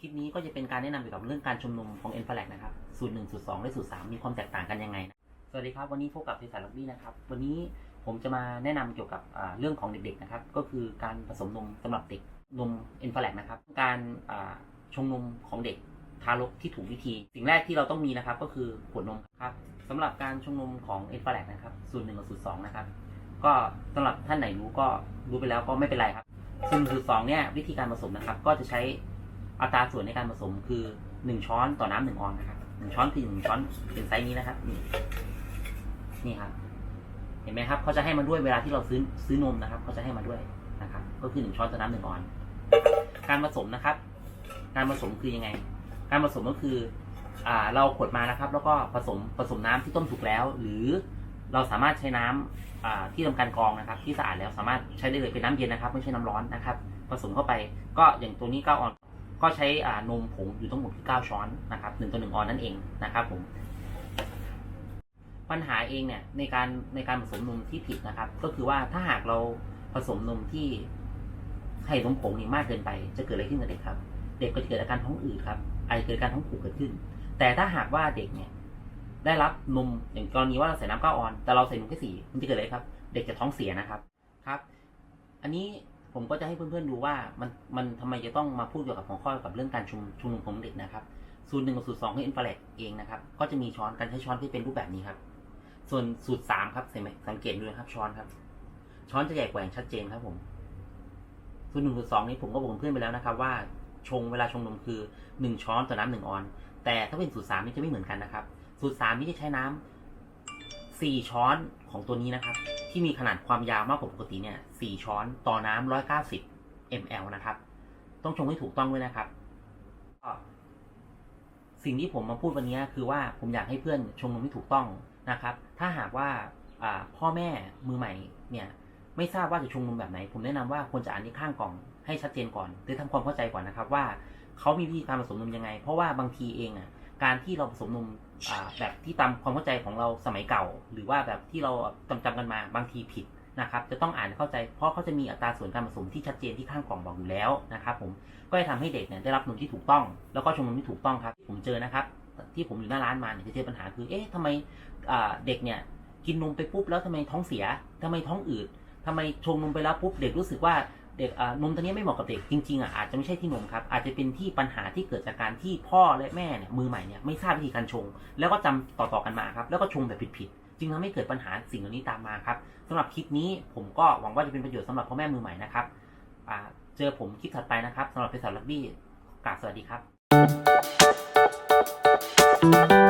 คลิปนี้ก็จะเป็นการแนะนำเกี่ยวกับเรื่องการชุมนุมของเอ็นฟลกนะครับ สูตรหนึ่งสูตรสองและสูตรสามมีความแตกต่างกันยังไงนะสวัสดีครับ วันนี้พบกับเภสัชลักบี้นะครับ วันนี้ผมจะมาแนะนำเกี่ยวกับเรื่องของเด็กๆนะครับ ก็คือการผสมนมสำหรับเด็กนมเอ็นฟลกนะครับ การชงนมของเด็กทารกที่ถูกวิธี สิ่งแรกที่เราต้องมีนะครับก็คือขวดนมครับสำหรับการชงนมของเอ็นฟลกนะครับ สูตรหนึ่งกับสูตรสองนะครับ ก็สำหรับท่านไหนรู้ก็รู้ไปแล้วก็ไม่เป็นไรครับซึ่งสูตรสองเนี่ยวิธีการผสมนะครับก็จะใช้ อัตราส่วนในการผสมคือหนึ่งช้อนต่อน้ำหนึ่งออนนะครับหนึ่งช้อนคือหนึ่งช้อนเป็นไซส์นี้นะครับ นี่นี่ครับ เห็นไหมครับเขาจะให้มาด้วยเวลาที่เราซื้อซื้อนมนะครับเขาจะให้มาด้วยนะครับ ก็คือหนึ่งช้อนต่อน้ำหนึ่งออน การผสมนะครับ การผสมคือยังไง การผสมก็คืออ่าเราขวดมานะครับ แล้วก็ผสมผสมน้ำที่ต้มสุกแล้ว หรือเราสามารถใช้น้ำอ่าที่ทำการกรองนะครับ ที่สะอาดแล้วสามารถใช้ได้เลยเป็นน้ำเย็นนะครับ ไม่ใช่น้ำร้อนนะครับ ผสมเข้าไปก็อย่างตัวนี้9ออน ก็ใช้อ่านมผงอยู่ทั้งหมดคือ9ช้อนนะครับ1ต่อ1ออนนั่นเองนะครับผมปัญหาเองเนี่ยในการในการผสมนมที่ผิดนะครับ ก็คือว่าถ้าหากเราผสมนมที่ให้นมผงนี่มากเกินไป จะเกิดอะไรขึ้นกับเด็กครับ เด็กก็จะเกิดอาการท้องอืดครับอาจจะเกิดการท้องผูกเกิดขึ้น แต่ถ้าหากว่าเด็กเนี่ยได้รับนมอย่างกรณีว่าเราใส่น้ำเก้าออน แต่เราใส่นมแค่สี่มันจะเกิดอะไรครับ เด็กจะท้องเสียนะครับครับ อันนี้ ผมก็จะให้เพื่อนๆดูว่ามันมันทำไมจะต้องมาพูดเกี่ยวกับหัวข้อกับเรื่องการชุมชุมนมของเด็กนะครับสูตรหนึ่งกับสูตรสองคืออินฟราเรดเองนะครับ ก็จะมีช้อนการใช้ช้อนที่เป็นรูปแบบนี้ครับ ส่วนสูตรสามครับสังเกตดูนะครับช้อนครับ ช้อนจะใหญ่กว่างชัดเจนครับผม สูตรหนึ่งสูตรสองนี้ผมก็บอกเพื่อนไปแล้วนะครับ ว่าชงเวลาชงนมคือหนึ่งช้อนต่อน้ำหนึ่งออน แต่ถ้าเป็นสูตรสามนี่จะไม่เหมือนกันนะครับ สูตรสามนี่จะใช้น้ำ 4 ช้อนของตัวนี้นะครับ ที่มีขนาดความยาวมากกว่าปกติเนี่ย 4 ช้อนต่อน้ำ190 ml นะครับ ต้องชงให้ถูกต้องด้วยนะครับ สิ่งที่ผมมาพูดวันนี้คือว่าผมอยากให้เพื่อนชงนมให้ถูกต้องนะครับ ถ้าหากว่าพ่อแม่มือใหม่เนี่ยไม่ทราบว่าจะชงนมแบบไหน ผมแนะนำว่าควรจะอ่านที่ข้างกล่องให้ชัดเจนก่อนหรือทำความเข้าใจก่อนนะครับ ว่าเขามีวิธีการผสมนมยังไง เพราะว่าบางทีเองอะ การที่เราผสมนมแบบที่ตามความเข้าใจของเราสมัยเก่า หรือว่าแบบที่เราจำจำกันมาบางทีผิดนะครับ จะต้องอ่านเข้าใจ เพราะเขาจะมีอัตราส่วนการผสมที่ชัดเจนที่ข้างกล่องบอกอยู่แล้วนะครับ ผมก็จะทำให้เด็กเนี่ยได้รับนมที่ถูกต้อง แล้วก็ชงนมที่ถูกต้องครับ ผมเจอนะครับ ที่ผมอยู่หน้าร้านมาเนี่ยจะเจอปัญหาคือเอ๊ะทำไมเด็กเนี่ยกินนมไปปุ๊บแล้วทำไมท้องเสียทำไมท้องอืดทำไมชงนมไปแล้วปุ๊บเด็กรู้สึกว่า เด็กอานมตัวนี้ไม่เหมาะกับเด็กจริงๆอะอาจจะไม่ใช่ที่นมครับอาจจะเป็นที่ปัญหาที่เกิดจากการที่พ่อและแม่เนี่ยมือใหม่เนี่ยไม่ทราบวิธีการชง แล้วก็จำต่อๆกันมาครับแล้วก็ชงแบบผิดๆจึงทำให้เกิดปัญหาสิ่งเหล่านี้ตามมาครับสำหรับคลิปนี้ผมก็หวังว่าจะเป็นประโยชน์สำหรับพ่อแม่มือใหม่นะครับอ่าเจอผมคลิปถัดไปนะครับสำหรับเพจสารลักบี้กราบสวัสดีครับ